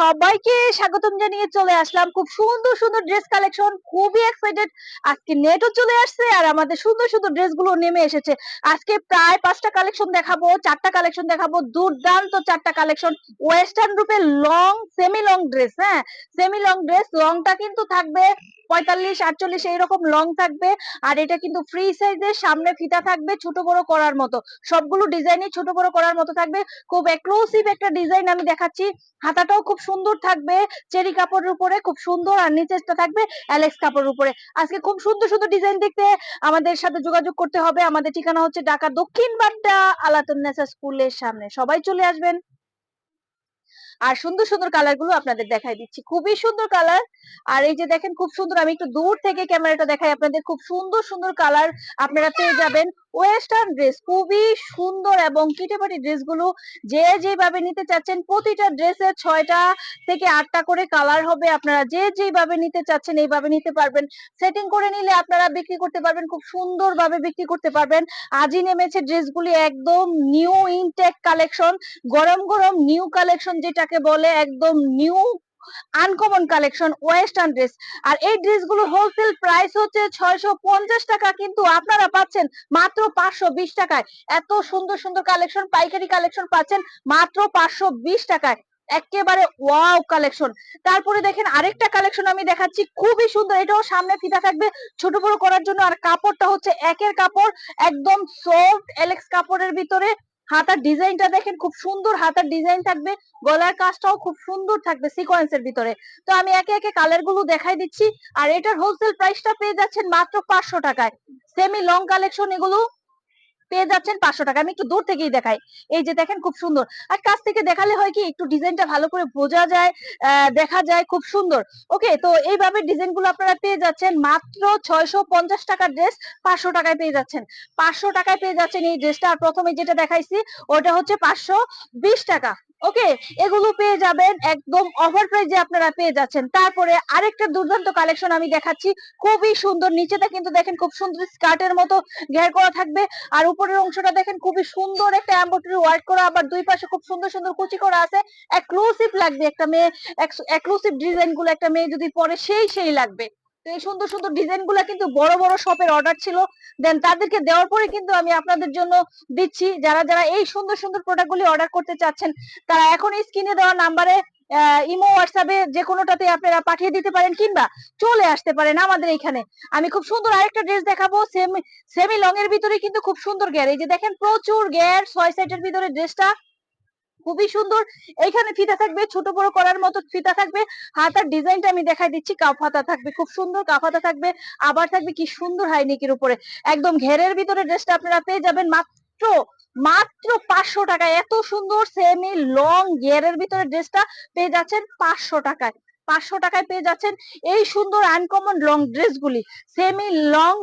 সবাইকে স্বাগতম জানিয়ে চলে আসলাম। খুব সুন্দর সুন্দর ড্রেস কালেকশন খুবই এক্সাইটেড আজকে নেটও চলে আসছে আর আমাদের সুন্দর সুন্দর ড্রেসগুলো নেমে এসেছে। আজকে প্রায় পাঁচটা কালেকশন দেখাবো, চারটা কালেকশন দেখাবো। দুর্দান্ত চারটা কালেকশন ওয়েস্টার্ন রূপে লং সেমি লং ড্রেস হ্যাঁ? সেমি লং ড্রেস লংটা কিন্তু থাকবে পঁয়তাল্লিশ, আটচল্লিশ এইরকম লং থাকবে আর এটা কিন্তু ফ্রি সাইজের সামনে ফিতা থাকবে ছোট বড় করার মতো। সবগুলো ডিজাইনই ছোট বড় করার মতো থাকবে। খুব এক্সক্লুসিভ একটা ডিজাইন আমি দেখাচ্ছি। হাতাটাও খুব সুন্দর থাকবে, চেরি কাপড়ের উপরে খুব সুন্দর আর নিচেরটা থাকবে অ্যালেক্স কাপড়ের উপরে। আজকে খুব সুন্দর সুন্দর ডিজাইন দেখতে আমাদের সাথে যোগাযোগ করতে হবে। আমাদের ঠিকানা হচ্ছে ঢাকা দক্ষিণ বাড্ডা আলাতুন্নেসা স্কুলের সামনে। সবাই চলে আসবেন। আর সুন্দর সুন্দর কালারগুলো আপনাদের দেখাই দিচ্ছি। খুবই সুন্দর কালার আর এই যে দেখেন, খুব সুন্দর, আমি একটু দূর থেকে ক্যামেরাটা দেখাই, আপনাদের খুব সুন্দর সুন্দর কালার আপনারা পেয়ে যাবেন। ওয়েস্টার্ন ড্রেস, খুবই সুন্দর এবং কিটেপাটি ড্রেসগুলো যে যেভাবে নিতে চাচ্ছেন, প্রতিটা ড্রেসের ছয়টা থেকে আটটা করে কালার হবে। আপনারা যে যেভাবে নিতে চাচ্ছেন, এইভাবে নিতে পারবেন। সেটিং করে নিলে আপনারা বিক্রি করতে পারবেন, খুব সুন্দর ভাবে বিক্রি করতে পারবেন। আজই নেমেছে ড্রেসগুলি একদম নিউ ইনটেক কালেকশন, গরম গরম নিউ কালেকশন যেটাকে বলে, একদম new uncommon collection western dress আর এই ড্রেসগুলোর হোলসেল প্রাইস হচ্ছে ছয়শো পঞ্চাশ টাকা, কিন্তু আপনারা পাচ্ছেন মাত্র পাঁচশো বিশ টাকায়। এত সুন্দর সুন্দর কালেকশন পাইকারি কালেকশন পাচ্ছেন মাত্র পাঁচশো বিশ টাকায়। একেবারে ওয়াও কালেকশন তারপরে দেখেন আরেকটা কালেকশন আমি দেখাচ্ছি, খুবই সুন্দর। এটাও সামনে ফিতা থাকবে। ছোট বড় করার জন্য আর কাপড়টা হচ্ছে একের কাপড়, একদম সফট এলেক্স কাপড়ের ভিতরে। হাতার ডিজাইনটা দেখেন, খুব সুন্দর হাতার ডিজাইন থাকবে। গলার কাজটাও খুব সুন্দর থাকবে সিকোয়েন্সের ভিতরে। তো আমি একে একে কালারগুলো দেখাই দিচ্ছি। আর এটার হোলসেল প্রাইসটা পেয়ে যাচ্ছেন মাত্র পাঁচশো টাকায়। সেমি লং কালেকশন এগুলো পেয়ে যাচ্ছেন পাঁচশো টাকা। আমি একটু দূর থেকেই দেখাই। এই যে দেখেন, খুব সুন্দর। আর কাছ থেকে দেখালে হয় কি, একটু ডিজাইনটা ভালো করে বোঝা যায় দেখা যায়, খুব সুন্দর। ওকে, তো এইভাবে ডিজাইনগুলো আপনারা পেয়ে যাচ্ছেন মাত্র ছয়শো পঞ্চাশ টাকার ড্রেস, পাঁচশো টাকায় পেয়ে যাচ্ছেন। পাঁচশো টাকায় পেয়ে যাচ্ছেন এই ড্রেসটা। আর প্রথমে যেটা দেখাইছি, ওটা হচ্ছে পাঁচশো বিশ টাকা। ওকে, এগুলো পেয়ে যাবেন একদম অফার প্রাইজে আপনারা পেয়ে যাচ্ছেন। তারপরে আরেকটা দুর্দান্ত কালেকশন আমি দেখাচ্ছি। খুবই সুন্দর, নিচেটা কিন্তু দেখেন খুব সুন্দর স্কার্টের মতো ঘের করা থাকবে। আর উপরের অংশটা দেখেন খুবই সুন্দর একটা এমব্রয়ডারি ওয়ার্ক করা। আবার দুই পাশে খুব সুন্দর সুন্দর কুচি করা আছে। এক্সক্লুসিভ লাগবে একটা মেয়ে এক্সক্লুসিভ ডিজাইনগুলো একটা মেয়ে যদি পরে সেই সেই লাগবে। এই সুন্দর সুন্দর ডিজাইনগুলা কিন্তু বড় বড় শপের অর্ডার ছিল। দেন তাদেরকে দেওয়ার পরে কিন্তু আমি আপনাদের জন্য দিচ্ছি। যারা যারা এই সুন্দর সুন্দর প্রোডাক্ট গুলি অর্ডার করতে চাচ্ছেন, তারা এখন স্ক্রিনে দেওয়া নাম্বারে ইমো হোয়াটসঅ্যাপে যে কোনোটাতে আপনারা পাঠিয়ে দিতে পারেন কিংবা চলে আসতে পারেন আমাদের এখানে। আমি খুব সুন্দর আরেকটা ড্রেস দেখাবো। সেমি সেমি লং এর ভিতরে কিন্তু খুব সুন্দর গ্যার এই যে দেখেন প্রচুর গ্যার ছয় সাইডের ভিতরে ড্রেসটা খুবই সুন্দর। এখানে ফিতা থাকবে, ছোট বড় করার মতো ফিতা থাকবে। হাতার ডিজাইনটা আমি দেখাই দিচ্ছি কাফ হাতা থাকবে, খুব সুন্দর কাফ হাতা থাকবে, আবার থাকবে কি সুন্দর হাইনিকের উপরে। একদম ঘেরের ভিতরে ড্রেসটা আপনারা পেয়ে যাবেন মাত্র মাত্র পাঁচশো টাকায়। এত সুন্দর সেমি লং গিয়ারের ভিতরে ড্রেসটা পেয়ে যাচ্ছেন পাঁচশো টাকায়। পাঁচশো টাকায় পেয়ে যাচ্ছেন এই সুন্দর আনকমন লং ড্রেসগুলি সেমি লং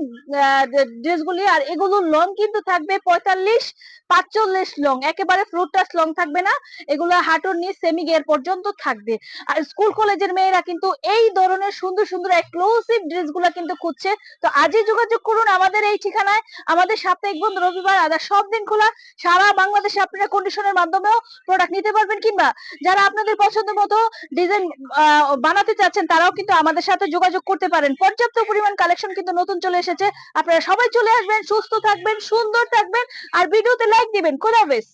ড্রেসগুলি আর এগুলো লং কিন্তু থাকবে পঁয়তাল্লিশ, পাঁচচল্লিশ লং একেবারে টাচ লং থাকবে না, এগুলো হাঁটুর নিচ সেমি গিয়ার পর্যন্ত থাকবে। আর স্কুল কলেজের মেয়েরা কিন্তু এই ধরনের সুন্দর সুন্দর এক্সক্লুসিভ ড্রেসগুলো কিন্তু খুঁজছে। তো আজই যোগাযোগ করুন আমাদের এই ঠিকানায়। আমাদের সাপ্তাহিক বন্ধ রবিবার, আদার সব দিন খোলা। সারা বাংলাদেশে আপনারা কন্ডিশনের মাধ্যমেও প্রোডাক্ট নিতে পারবেন কিংবা যারা আপনাদের পছন্দ মতো ডিজাইন বানাতে চাচ্ছেন, তারাও কিন্তু আমাদের সাথে যোগাযোগ করতে পারেন। পর্যাপ্ত পরিমাণ কালেকশন কিন্তু নতুন চলে এসেছে। আপনারা সবাই চলে আসবেন, সুস্থ থাকবেন, সুন্দর থাকবেন, আর ভিডিওতে লাইক দিবেন। খোদা হাফেজ।